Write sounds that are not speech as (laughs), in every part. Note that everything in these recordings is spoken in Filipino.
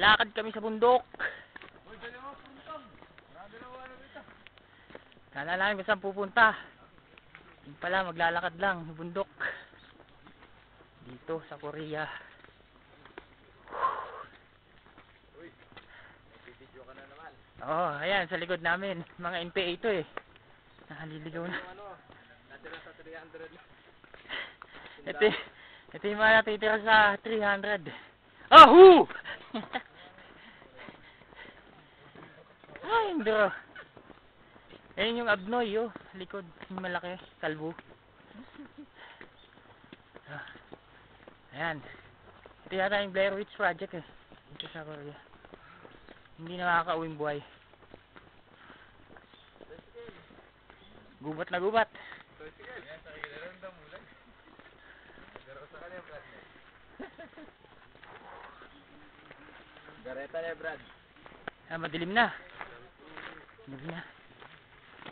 Lakad kami sa bundok. Kala namin kung saan pupunta. Yung pala, maglalakad lang sa bundok. Dito sa Korea. Video ka na naman. Oo, oh, ayan, sa likod namin. Mga NPA ito eh. Nakaliligaw na. Ano, natira sa 300. Ito, y- ito yung mga natitira sa 300. (laughs) Ahoo! Ay, hindi. Ayun yung abnoy, oh. Likod. Yung malaki. Kalbo. Ah. Ayan. Ito yata yung Blair Witch Project eh. Ito sa Korea. Hindi nakakauwing buhay. Gubat na gubat. Gareta na, Brad. Ah, madilim na. Madilim na.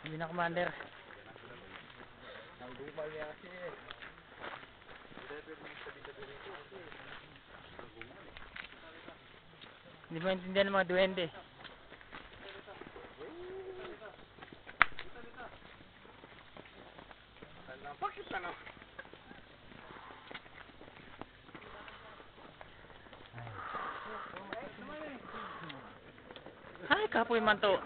Hindi na, Commander. Ang gumal niya kasi. Hindi mo intindihan ng mga duwende. Bakit ano? Ay, kapoy man to.